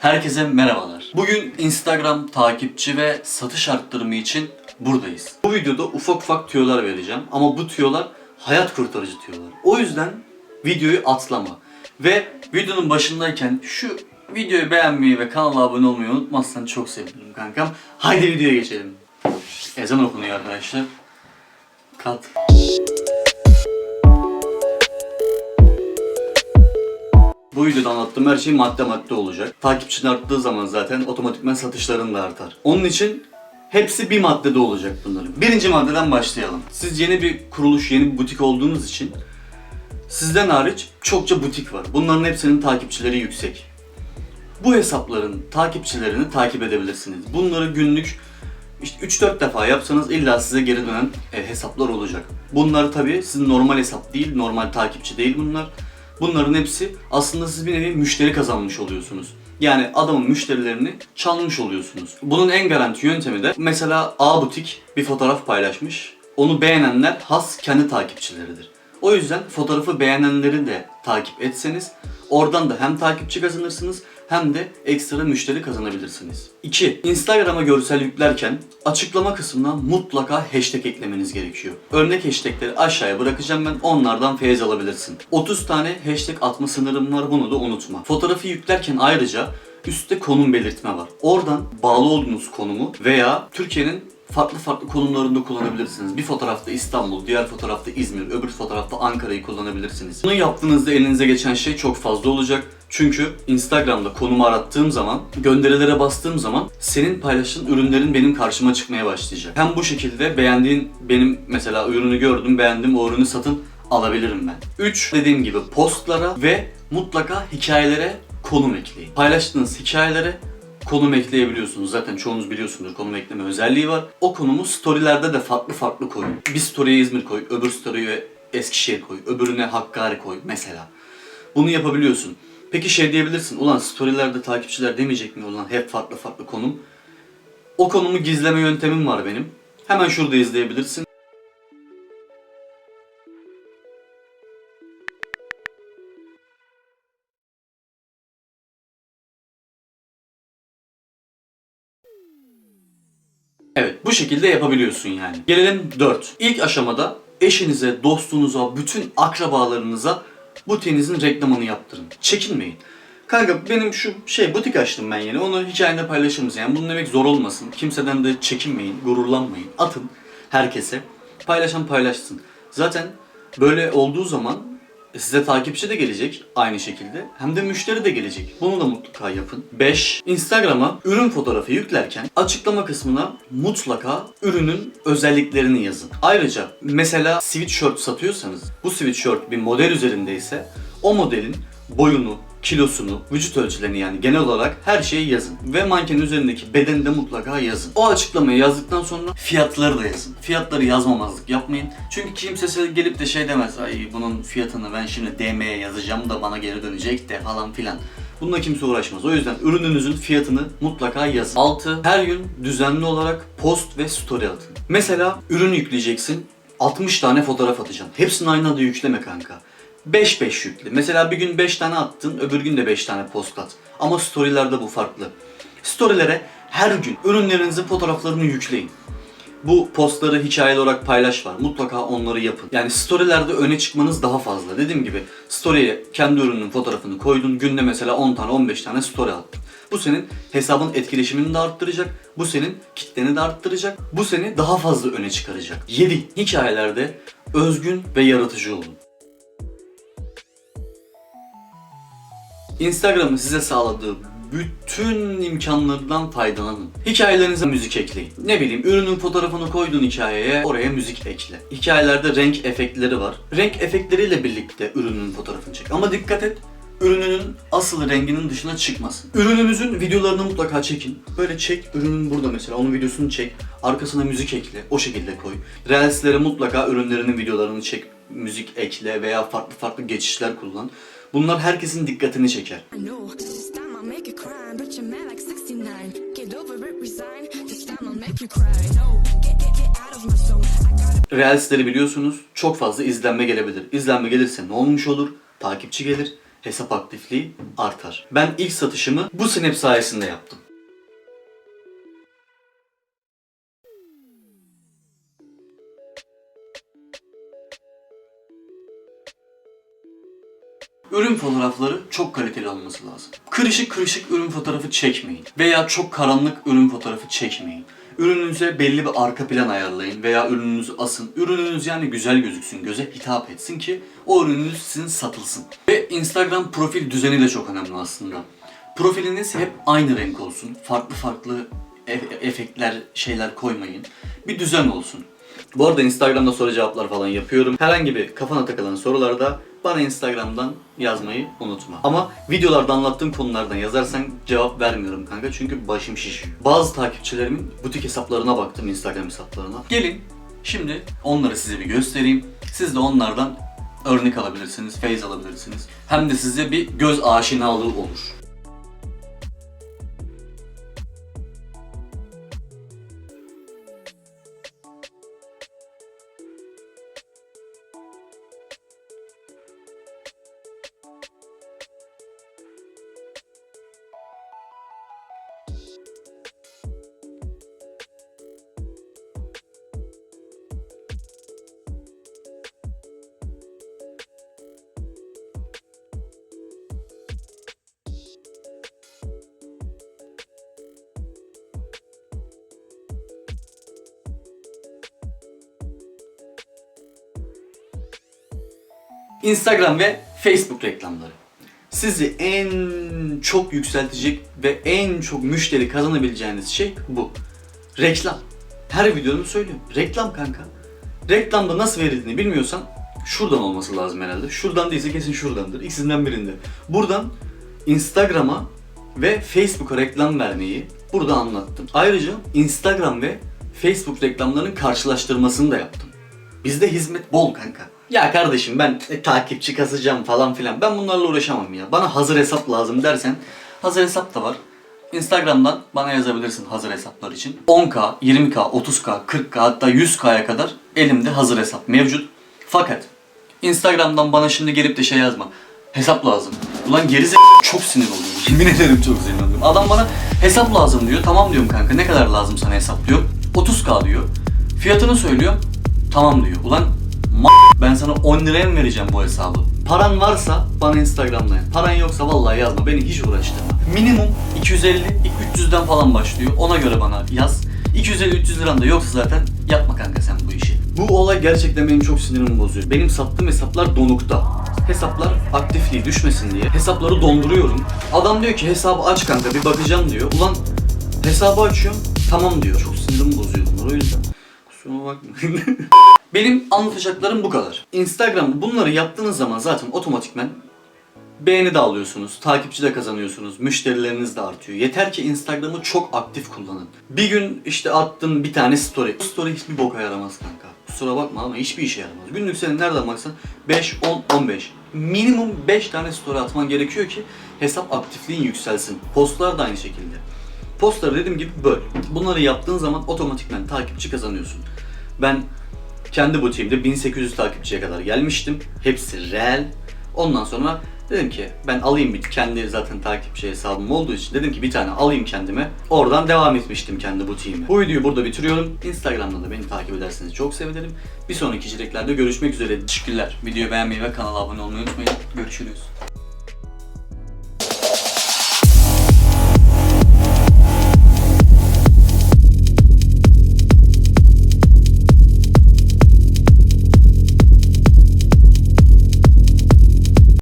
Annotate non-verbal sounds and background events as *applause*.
Herkese merhabalar. Bugün Instagram takipçi ve satış arttırımı için buradayız. Bu videoda ufak ufak tüyolar vereceğim ama bu tüyolar hayat kurtarıcı tüyolar. O yüzden videoyu atlama. Ve videonun başındayken şu videoyu beğenmeyi ve kanala abone olmayı unutmazsan çok sevinirim kankam. Haydi videoya geçelim. Ezan okunuyor arkadaşlar. Kat. Bu videoda anlattığım her şey madde madde olacak. Takipçin arttığı zaman zaten otomatikman satışların da artar. Onun için hepsi bir maddede olacak bunların. Birinci maddeden başlayalım. Siz yeni bir kuruluş, yeni bir butik olduğunuz için sizden hariç çokça butik var. Bunların hepsinin takipçileri yüksek. Bu hesapların takipçilerini takip edebilirsiniz. Bunları günlük işte 3-4 defa yapsanız illa size geri dönen e, hesaplar olacak. Bunlar tabi sizin normal hesap değil, normal takipçi değil bunlar. Bunların hepsi aslında siz bir nevi müşteri kazanmış oluyorsunuz. Yani adamın müşterilerini çalmış oluyorsunuz. Bunun en garanti yöntemi de mesela A butik bir fotoğraf paylaşmış. Onu beğenenler has kendi takipçileridir. O yüzden fotoğrafı beğenenleri de takip etseniz oradan da hem takipçi kazanırsınız hem de ekstra müşteri kazanabilirsiniz. 2. Instagram'a görsel yüklerken açıklama kısmına mutlaka hashtag eklemeniz gerekiyor. Örnek hashtagleri aşağıya bırakacağım ben onlardan feyiz alabilirsin. 30 tane hashtag atma sınırım var bunu da unutma. Fotoğrafı yüklerken ayrıca üstte konum belirtme var. Oradan bağlı olduğunuz konumu veya Türkiye'nin farklı farklı konumlarında kullanabilirsiniz. Bir fotoğrafta İstanbul, diğer fotoğrafta İzmir, öbür fotoğrafta Ankara'yı kullanabilirsiniz. Bunu yaptığınızda elinize geçen şey çok fazla olacak. Çünkü Instagram'da konumu arattığım zaman, gönderilere bastığım zaman senin paylaştığın ürünlerin benim karşıma çıkmaya başlayacak. Hem bu şekilde beğendiğin benim mesela ürünü gördüm, beğendim o ürünü satın alabilirim ben. 3. Dediğim gibi postlara ve mutlaka hikayelere konum ekleyin. Paylaştığınız hikayelere konum ekleyebiliyorsunuz. Zaten çoğunuz biliyorsunuz konum ekleme özelliği var. O konumu storylerde de farklı farklı koyun. Bir story'e İzmir koy, öbür story'e Eskişehir koy, öbürüne Hakkari koy mesela. Bunu yapabiliyorsun. Peki şey diyebilirsin, ulan storylerde takipçiler demeyecek mi ulan hep farklı farklı konum. O konumu gizleme yöntemim var benim. Hemen şurada izleyebilirsin. Evet bu şekilde yapabiliyorsun yani. Gelelim 4. İlk aşamada eşinize, dostunuza, bütün akrabalarınıza butiğinizin reklamını yaptırın. Çekinmeyin. Kanka benim şu şey butik açtım ben yeni. Onu hikayende paylaşır mısın? Yani bunun demek zor olmasın. Kimseden de çekinmeyin, gururlanmayın. Atın herkese. Paylaşan paylaşsın. Zaten böyle olduğu zaman size takipçi de gelecek aynı şekilde. Hem de müşteri de gelecek. Bunu da mutlaka yapın. 5. Instagram'a ürün fotoğrafı yüklerken açıklama kısmına mutlaka ürünün özelliklerini yazın. Ayrıca mesela sweatshirt satıyorsanız bu sweatshirt bir model üzerindeyse o modelin boyunu, kilosunu, vücut ölçülerini yani genel olarak her şeyi yazın. Ve mankenin üzerindeki bedeni de mutlaka yazın. O açıklamayı yazdıktan sonra fiyatları da yazın. Fiyatları yazmamazlık yapmayın. Çünkü kimse size gelip de şey demez. Ay bunun fiyatını ben şimdi DM'ye yazacağım da bana geri dönecek de falan filan. Bununla kimse uğraşmaz. O yüzden ürününüzün fiyatını mutlaka yazın. 6. Her gün düzenli olarak post ve story atın. Mesela ürün yükleyeceksin. 60 tane fotoğraf atacaksın. Hepsini aynı anda yükleme kanka. 5-5 yükle. Mesela bir gün 5 tane attın, öbür gün de 5 tane post at. Ama storylerde bu farklı. Storylere her gün ürünlerinizin fotoğraflarını yükleyin. Bu postları hikayeli olarak paylaş var. Mutlaka onları yapın. Yani storylerde öne çıkmanız daha fazla. Dediğim gibi story'e kendi ürünün fotoğrafını koydun. Günde mesela 10 tane 15 tane story attın. Bu senin hesabın etkileşimini de arttıracak. Bu senin kitleni de arttıracak. Bu seni daha fazla öne çıkaracak. 7. Hikayelerde özgün ve yaratıcı olun. Instagram'ın size sağladığı bütün imkanlardan faydalanın. Hikayelerinize müzik ekleyin. Ne bileyim ürünün fotoğrafını koyduğun hikayeye oraya müzik ekle. Hikayelerde renk efektleri var. Renk efektleriyle birlikte ürünün fotoğrafını çek. Ama dikkat et ürününün asıl renginin dışına çıkmasın. Ürününüzün videolarını mutlaka çekin. Böyle çek, ürünün burada mesela, onun videosunu çek. Arkasına müzik ekle, o şekilde koy. Reelslere mutlaka ürünlerinin videolarını çek, müzik ekle veya farklı farklı geçişler kullan. Bunlar herkesin dikkatini çeker. I know this time I'll make you cry, but you're mad like 69. Get over it, resign. This time I'll make you cry. No, get get get out of my zone. I gotta Reels'leri biliyorsunuz çok fazla izlenme gelebilir. İzlenme gelirse ne olmuş olur? Takipçi gelir. hesap aktifliği artar. Ben ilk satışımı bu Snap sayesinde yaptım. Ürün fotoğrafları çok kaliteli olması lazım. Kırışık kırışık ürün fotoğrafı çekmeyin. Veya çok karanlık ürün fotoğrafı çekmeyin. Ürününüze belli bir arka plan ayarlayın veya ürününüzü asın. Ürününüz yani güzel gözüksün, göze hitap etsin ki o ürününüz sizin satılsın. Ve Instagram profil düzeni de çok önemli aslında. Profiliniz hep aynı renk olsun. Farklı farklı e- efektler, şeyler koymayın. Bir düzen olsun. Bu arada Instagram'da soru cevaplar falan yapıyorum. Herhangi bir kafana takılan sorularda bana Instagram'dan yazmayı unutma. Ama videolarda anlattığım konulardan yazarsan cevap vermiyorum kanka çünkü başım şişiyor. Bazı takipçilerimin butik hesaplarına baktım Instagram hesaplarına. Gelin şimdi onları size bir göstereyim. Siz de onlardan örnek alabilirsiniz, feyz alabilirsiniz. Hem de size bir göz aşinalığı olur. Instagram ve Facebook reklamları. Sizi en çok yükseltecek ve en çok müşteri kazanabileceğiniz şey bu. Reklam. Her videomu söylüyorum. Reklam kanka. Reklamda nasıl verildiğini bilmiyorsan şuradan olması lazım herhalde. Şuradan değilse kesin şuradandır. İkisinden birinde. Buradan Instagram'a ve Facebook'a reklam vermeyi burada anlattım. Ayrıca Instagram ve Facebook reklamlarının karşılaştırmasını da yaptım. Bizde hizmet bol kanka. Ya kardeşim ben e, takipçi kasacağım falan filan. Ben bunlarla uğraşamam ya. Bana hazır hesap lazım dersen hazır hesap da var. Instagram'dan bana yazabilirsin hazır hesaplar için. 10k, 20k, 30k, 40k hatta 100k'ya kadar elimde hazır hesap mevcut. Fakat Instagram'dan bana şimdi gelip de şey yazma. Hesap lazım. Ulan gerize çok sinir oluyorum. Yemin ederim çok sinir oluyorum. Adam bana hesap lazım diyor. Tamam diyorum kanka ne kadar lazım sana hesap diyor. 30k diyor. Fiyatını söylüyor. Tamam diyor. Ulan ben sana 10 liraya mı vereceğim bu hesabı? Paran varsa bana Instagram'dan yaz. Paran yoksa vallahi yazma. Beni hiç uğraştırma. Minimum 250, 300'den falan başlıyor. Ona göre bana yaz. 250-300 liran da yoksa zaten yapma kanka sen bu işi. Bu olay gerçekten benim çok sinirimi bozuyor. Benim sattığım hesaplar donukta. Hesaplar aktifliği düşmesin diye hesapları donduruyorum. Adam diyor ki hesabı aç kanka bir bakacağım diyor. Ulan hesabı açıyorum tamam diyor. Çok sinirimi bozuyor bunlar o yüzden. Kusuruma bakmayın. *laughs* Benim anlatacaklarım bu kadar. Instagram'da bunları yaptığınız zaman zaten otomatikmen beğeni de alıyorsunuz, takipçi de kazanıyorsunuz, müşterileriniz de artıyor. Yeter ki Instagram'ı çok aktif kullanın. Bir gün işte attın bir tane story. Bu story hiçbir boka yaramaz kanka. Kusura bakma ama hiçbir işe yaramaz. Günlük senin nereden baksan 5, 10, 15. Minimum 5 tane story atman gerekiyor ki hesap aktifliğin yükselsin. Postlar da aynı şekilde. Postları dediğim gibi böl. Bunları yaptığın zaman otomatikmen takipçi kazanıyorsun. Ben kendi butiğimde 1800 takipçiye kadar gelmiştim. Hepsi reel. Ondan sonra dedim ki ben alayım bir kendi zaten takipçi hesabım olduğu için dedim ki bir tane alayım kendime. Oradan devam etmiştim kendi butiğime. Bu videoyu burada bitiriyorum. Instagram'dan da beni takip ederseniz çok sevinirim. Bir sonraki içeriklerde görüşmek üzere. Teşekkürler. Videoyu beğenmeyi ve kanala abone olmayı unutmayın. Görüşürüz.